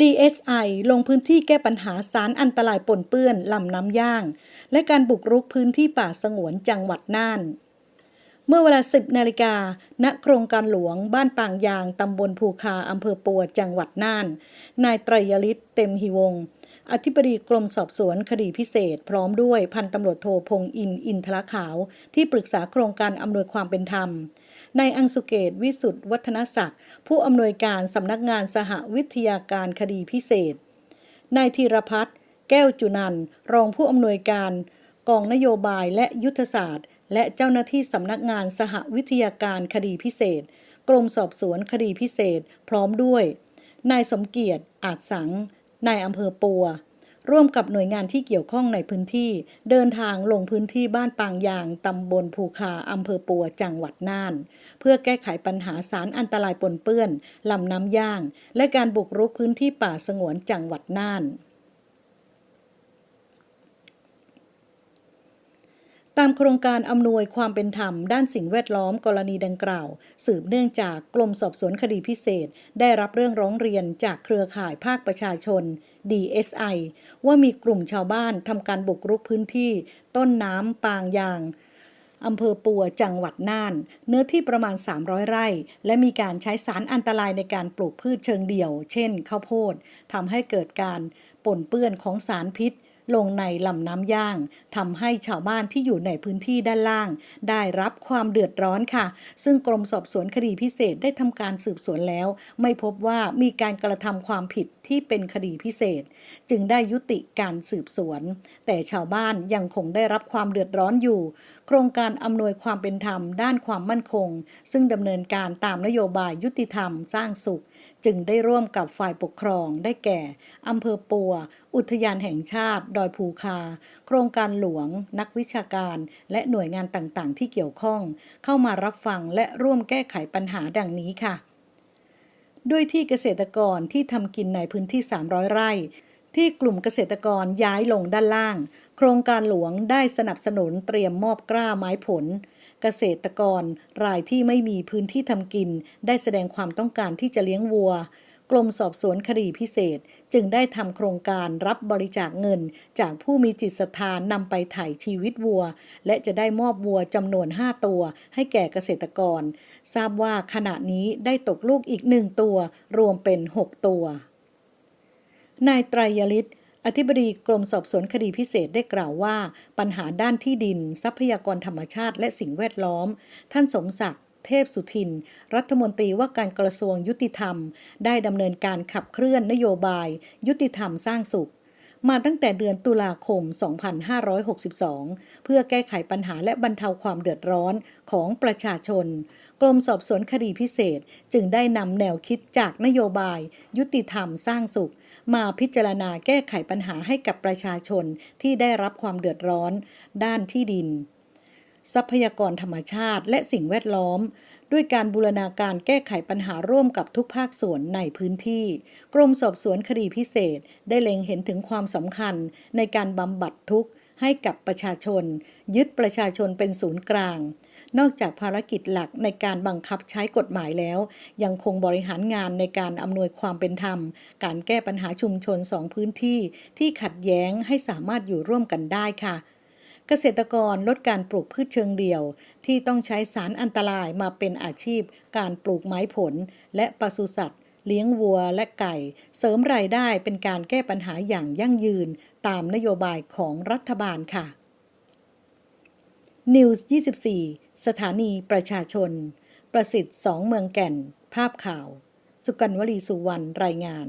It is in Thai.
DSI ลงพื้นที่แก้ปัญหาสารอันตรายปนเปื้อนลำน้ำย่าง และการบุกรุกพื้นที่ป่าสงวนจังหวัดน่าน เมื่อเวลา 10 นาฬิกา ณ โครงการหลวงบ้านปางยาง ตำบลภูคา อำเภอปัว จังหวัดน่าน นายไตรยฤทธิ์เต็มหิวง อธิบดีกรมสอบสวนคดีพิเศษ พร้อมด้วยพันตำรวจโทพงศ์อิน อินทรขาว ที่ปรึกษาโครงการอำนวยความเป็นธรรม นายอังสุเกตวิสุทธ์วัฒนศักดิ์ ผู้อำนวยการสำนักงานสหวิทยาการคดีพิเศษ นายธีรพัฒน์แก้วจุนันรองผู้อำนวยการ กองนโยบายและยุทธศาสตร์ และเจ้าหน้าที่สำนักงานสหวิทยาการคดีพิเศษ กรมสอบสวนคดีพิเศษ พร้อมด้วย นายสมเกียรติอาจสัง นายอำเภอปัว ร่วมกับหน่วยงานที่เกี่ยวข้องในพื้นที่ เดินทางลงพื้นที่บ้านปางยางตำบลภูคาอำเภอปัวจังหวัดน่าน เพื่อแก้ไขปัญหาสารอันตรายปนเปื้อนลำน้ำย่าง และการบุกรุกพื้นที่ป่าสงวนจังหวัดน่าน ตามโครงการอำนวยความเป็นธรรมด้านสิ่งแวดล้อมกรณีดังกล่าว สืบเนื่องจากกรมสอบสวนคดีพิเศษ ได้รับเรื่องร้องเรียนจากเครือข่ายภาคประชาชน DSI ว่ามีกลุ่มชาวบ้านทำการบุกรุกพื้นที่ ต้นน้ำปางยางอำเภอปัวจังหวัดน่าน เนื้อที่ประมาณ 300 ไร่ และมีการใช้สารอันตรายในการปลูกพืชเชิงเดี่ยว เช่นข้าวโพดทำให้เกิดการปนเปื้อนของสารพิษ ลงในลำน้ำย่างทำให้ชาวบ้านที่อยู่ในพื้นที่ด้านล่าง ได้รับความเดือดร้อนค่ะ ซึ่งกรมสอบสวนคดีพิเศษได้ทำการสืบสวนแล้ว ไม่พบว่ามีการกระทำความผิดที่เป็นคดีพิเศษ จึงได้ยุติการสืบสวน แต่ชาวบ้านยังคงได้รับความเดือดร้อนอยู่โครงการอำนวยความเป็นธรรมด้านความมั่นคง ซึ่งดำเนินการตามนโยบายยุติธรรมสร้างสุข จึงได้ร่วมกับฝ่ายปกครองได้แก่อำเภอปัว อุทยานแห่งชาติ ดอยภูคา โครงการหลวง นักวิชาการ และหน่วยงานต่างๆ ที่เกี่ยวข้อง เข้ามารับฟังและร่วมแก้ไขปัญหาดังนี้ค่ะด้วยที่เกษตรกรที่ทำกินในพื้นที่ 300 ไร่ ที่กลุ่มเกษตรกรย้ายลงด้านล่าง โครงการหลวงได้สนับสนุนเตรียมมอบกล้าไม้ผล เกษตรกรรายที่ไม่มีพื้นที่ทำกิน ได้แสดงความต้องการที่จะเลี้ยงวัว กรมสอบสวนคดีพิเศษ จึงได้ทำโครงการรับบริจาคเงิน จากผู้มีจิตศรัทธานำไปไถ่ชีวิตวัว และจะได้มอบวัวจำนวน 5 ตัว ให้แก่เกษตรกร ทราบว่าขณะนี้ได้ตกลูกอีกหนึ่งตัว รวมเป็น 6 ตัวนายไตรยฤทธิ์ อธิบดีกรมสอบสวนคดีพิเศษได้กล่าวว่า ปัญหาด้านที่ดิน ทรัพยากรธรรมชาติและสิ่งแวดล้อม ท่านสมศักดิ์เทพสุทิน รัฐมนตรีว่าการกระทรวงยุติธรรม ได้ดำเนินการขับเคลื่อนนโยบาย ยุติธรรมสร้างสุข มาตั้งแต่เดือนตุลาคม 2562 เพื่อแก้ไขปัญหาและบรรเทาความเดือดร้อนของประชาชน กรมสอบสวนคดีพิเศษจึงได้นำแนวคิดจากนโยบาย ยุติธรรมสร้างสุข มาพิจารณาแก้ไขปัญหาให้กับประชาชนที่ได้รับความเดือดร้อน ด้านที่ดิน ทรัพยากรธรรมชาติและสิ่งแวดล้อม ด้วยการบูรณาการแก้ไขปัญหาร่วมกับทุกภาคส่วนในพื้นที่ กรมสอบสวนคดีพิเศษได้เล็งเห็นถึงความสำคัญในการบำบัดทุกข์ให้กับประชาชน ยึดประชาชนเป็นศูนย์กลาง นอกจากภารกิจหลักในการบังคับใช้กฎหมายแล้ว ยังคงบริหารงานในการอำนวยความเป็นธรรม การแก้ปัญหาชุมชนสองพื้นที่ ที่ขัดแย้งให้สามารถอยู่ร่วมกันได้ค่ะเกษตรกรลดการปลูกพืชเชิงเดี่ยว ที่ต้องใช้สารอันตรายมาเป็นอาชีพ การปลูกไม้ผล และปศุสัตว์ เลี้ยงวัวและไก่ เสริมรายได้เป็นการแก้ปัญหาอย่างยั่งยืน ตามนโยบายของรัฐบาลค่ะ News 24 สถานีประชาชน ประสิทธิ์สองเมืองแก่น ภาพข่าว สุกันวลีสุวรรณรายงาน